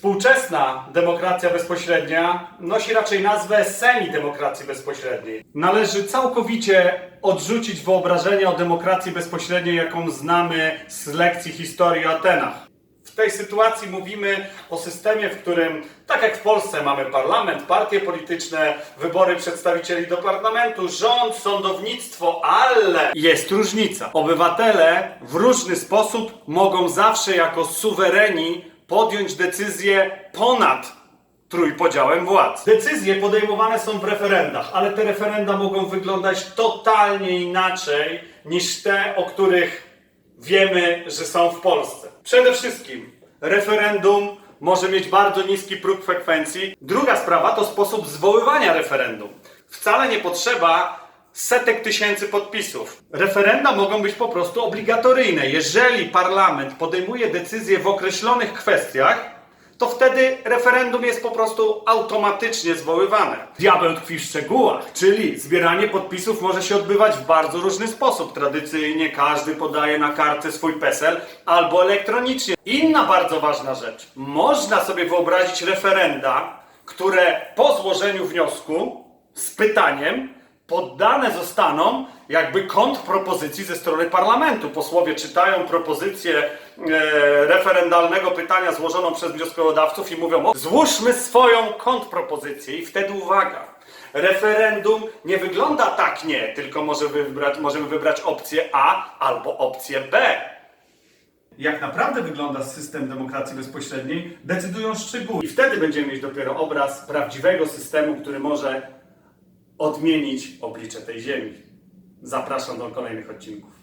Współczesna demokracja bezpośrednia nosi raczej nazwę semi-demokracji bezpośredniej. Należy całkowicie odrzucić wyobrażenie o demokracji bezpośredniej, jaką znamy z lekcji historii o Atenach. W tej sytuacji mówimy o systemie, w którym, tak jak w Polsce, mamy parlament, partie polityczne, wybory przedstawicieli do parlamentu, rząd, sądownictwo, ale jest różnica. Obywatele w różny sposób mogą zawsze jako suwereni podjąć decyzje ponad trójpodziałem władz. Decyzje podejmowane są w referendach, ale te referenda mogą wyglądać totalnie inaczej niż te, o których wiemy, że są w Polsce. Przede wszystkim referendum może mieć bardzo niski próg frekwencji. Druga sprawa to sposób zwoływania referendum. Wcale nie potrzeba setek tysięcy podpisów. Referenda mogą być po prostu obligatoryjne. Jeżeli parlament podejmuje decyzje w określonych kwestiach, to wtedy referendum jest po prostu automatycznie zwoływane. Diabeł tkwi w szczegółach, czyli zbieranie podpisów może się odbywać w bardzo różny sposób. Tradycyjnie każdy podaje na kartce swój PESEL albo elektronicznie. Inna bardzo ważna rzecz. Można sobie wyobrazić referenda, które po złożeniu wniosku z pytaniem poddane zostaną jakby kontrpropozycji ze strony parlamentu. Posłowie czytają propozycję e, referendalnego pytania złożoną przez wnioskodawców i mówią: o, złóżmy swoją kontrpropozycję. I wtedy uwaga. Referendum nie wygląda tak nie, tylko może wybrać, możemy wybrać opcję A albo opcję B. Jak naprawdę wygląda system demokracji bezpośredniej, decydują szczegóły. I wtedy będziemy mieć dopiero obraz prawdziwego systemu, który może odmienić oblicze tej ziemi. Zapraszam do kolejnych odcinków.